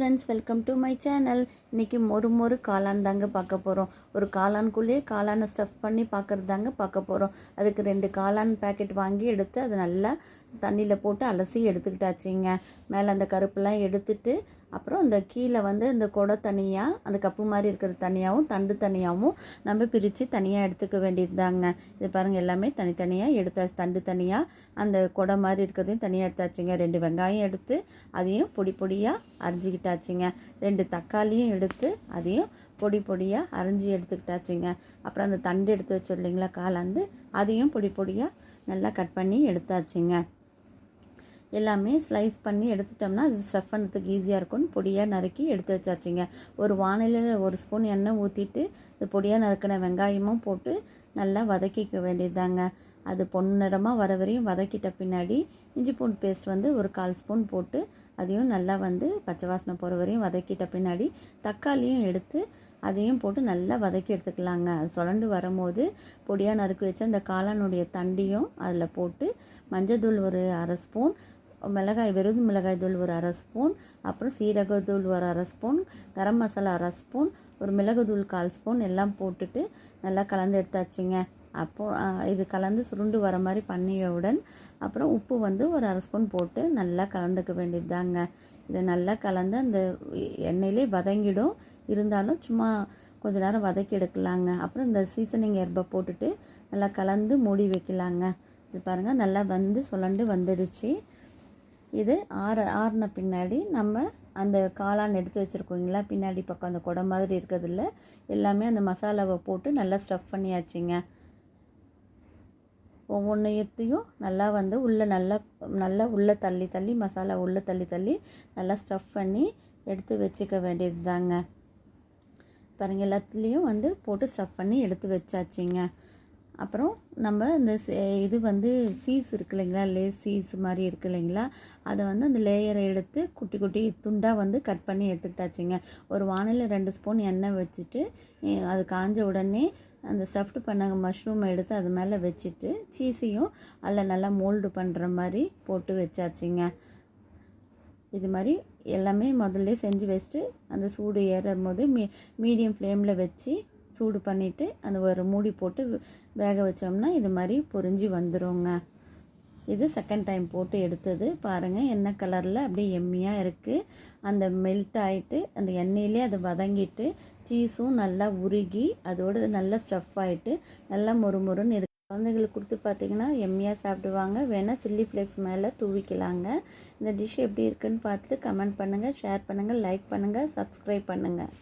Friends welcome to my channel இன்றைக்கி மொறு மொறு காளான் தாங்க பார்க்க போகிறோம் ஒரு காளான்குள்ளேயே காளானை ஸ்டஃப் பண்ணி பார்க்குறது தாங்க பார்க்க போகிறோம் அதுக்கு ரெண்டு காளான் பேக்கெட் வாங்கி எடுத்து அதை நல்லா தண்ணியில் போட்டு அலசி எடுத்துக்கிட்டாச்சுங்க. மேலே அந்த கருப்பெல்லாம் எடுத்துட்டு அப்புறம் இந்த கீழே வந்து இந்த குடை தனியாக அந்த கப்பு மாதிரி இருக்கிற தனியாகவும் தண்டு தனியாகவும் நம்ம பிரித்து தனியாக எடுத்துக்க வேண்டியதுதாங்க. இது பாருங்கள் எல்லாமே தனித்தனியாக எடுத்தாச்சு தண்டு தனியாக அந்த குடை மாதிரி இருக்கிறதையும் தனியாக எடுத்தாச்சுங்க. ரெண்டு வெங்காயம் எடுத்து அதையும் பொடி பொடியாக அரிஞ்சிக்கிட்டாச்சுங்க. ரெண்டு தக்காளியும் எடுத்து அதையும் பொடி பொடியாக அரிஞ்சு எடுத்துக்கிட்டாச்சுங்க. அப்புறம் அந்த தண்டு எடுத்து வச்சோம் இல்லைங்களா காலாந்து அதையும் பொடி பொடியாக நல்லா கட் பண்ணி எடுத்தாச்சுங்க. எல்லாமே ஸ்லைஸ் பண்ணி எடுத்துட்டோம்னா அது ஸ்டஃப் பண்ணுறதுக்கு ஈஸியாக இருக்கும்னு பொடியாக நறுக்கி எடுத்து வச்சாச்சுங்க. ஒரு வானிலையில் ஒரு ஸ்பூன் எண்ணெய் ஊற்றிட்டு இந்த பொடியாக நறுக்கின வெங்காயமும் போட்டு நல்லா வதக்கிக்க வேண்டியதுதாங்க. அது பொன்னிறமாக வர வரையும் வதக்கிட்ட பின்னாடி இஞ்சி பூண்டு பேஸ்ட் வந்து ஒரு கால் ஸ்பூன் போட்டு அதையும் நல்லா வந்து பச்சை வாசனை போகிற வரையும் வதக்கிட்ட பின்னாடி தக்காளியும் எடுத்து அதையும் போட்டு நல்லா வதக்கி எடுத்துக்கலாங்க. அது சுரண்டு வரும்போது பொடியாக நறுக்கி வச்ச அந்த காளானுடைய தண்டியும் அதில் போட்டு மஞ்சள் ஒரு அரை ஸ்பூன் மிளகாய் வெறும் மிளகாய் தூள் ஒரு அரை ஸ்பூன் அப்புறம் சீரகத்தூள் ஒரு அரை ஸ்பூன் கரம் மசாலா அரை ஸ்பூன் ஒரு மிளகுத்தூள் கால் ஸ்பூன் எல்லாம் போட்டுட்டு நல்லா கலந்து எடுத்தாச்சுங்க. அப்போது இது கலந்து சுருண்டு வர மாதிரி பண்ணியவுடன் அப்புறம் உப்பு வந்து ஒரு அரை ஸ்பூன் போட்டு நல்லா கலந்துக்க வேண்டியது தாங்க இதை நல்லா கலந்து அந்த எண்ணெயிலே வதங்கிடும். இருந்தாலும் சும்மா கொஞ்ச நேரம் வதக்கி எடுக்கலாங்க. அப்புறம் இந்த சீசனிங் எர்பை போட்டுட்டு நல்லா கலந்து மூடி வைக்கலாங்க. இது பாருங்கள் நல்லா வந்து சுழண்டு வந்துடுச்சு. இது ஆற ஆறின பின்னாடி நம்ம அந்த காளான் எடுத்து வச்சுருக்கோங்களா பின்னாடி பக்கம் அந்த குடம் மாதிரி இருக்கிறதுல எல்லாமே அந்த மசாலாவை போட்டு நல்லா ஸ்டஃப் பண்ணியாச்சுங்க. ஒவ்வொன்றையத்தையும் நல்லா வந்து உள்ளே நல்லா நல்லா உள்ளே தள்ளி தள்ளி மசாலா உள்ளே தள்ளி தள்ளி நல்லா ஸ்டஃப் பண்ணி எடுத்து வச்சுக்க வேண்டியது தாங்க பாருங்கள் எல்லாத்துலேயும் வந்து போட்டு ஸ்டஃப் பண்ணி எடுத்து வச்சாச்சுங்க. அப்புறம் நம்ம இந்த இது வந்து சீஸ் இருக்கு இல்லைங்களா? லேஸ் சீஸ் மாதிரி இருக்கு இல்லைங்களா? அதை வந்து அந்த லேயரை எடுத்து குட்டி குட்டி துண்டாக வந்து கட் பண்ணி எடுத்துக்கிட்டாச்சுங்க. ஒரு வானிலை ரெண்டு ஸ்பூன் எண்ணெய் வச்சுட்டு அது காஞ்ச உடனே அந்த ஸ்டஃப்டு பண்ண மஷ்ரூமை எடுத்து அது மேலே வச்சுட்டு சீஸையும் அதில் நல்லா மோல்டு பண்ணுற மாதிரி போட்டு வச்சாச்சுங்க. இது மாதிரி எல்லாமே முதல்ல செஞ்சு வச்சுட்டு அந்த சூடு ஏறும் போது மீ மீடியம் ஃப்ளேமில் வச்சு சூடு பண்ணிவிட்டு அந்த ஒரு மூடி போட்டு வேக வச்சோம்னா இது மாதிரி பொறிஞ்சி வந்துடுங்க இது செகண்ட் டைம் போட்டு எடுத்தது. பாருங்கள் எண்ணெய் கலரில் அப்படியே எம்மியாக இருக்குது அந்த மெல்ட் ஆகிட்டு அந்த எண்ணெயிலே அது வதங்கிட்டு சீஸும் நல்லா உருகி அதோடு நல்லா ஸ்டஃப் ஆகிட்டு நல்லா மொறு மொறுன்னு இருக்கு. குழந்தைங்களுக்கு கொடுத்து பார்த்தீங்கன்னா எம்மியாக சாப்பிடுவாங்க. வேணால் சில்லி ஃப்ளேக்ஸ் மேலே தூவிக்கலாங்க. இந்த டிஷ் எப்படி இருக்குன்னு பார்த்துட்டு கமெண்ட் பண்ணுங்கள் ஷேர் பண்ணுங்கள் லைக் பண்ணுங்கள் சப்ஸ்கிரைப் பண்ணுங்கள்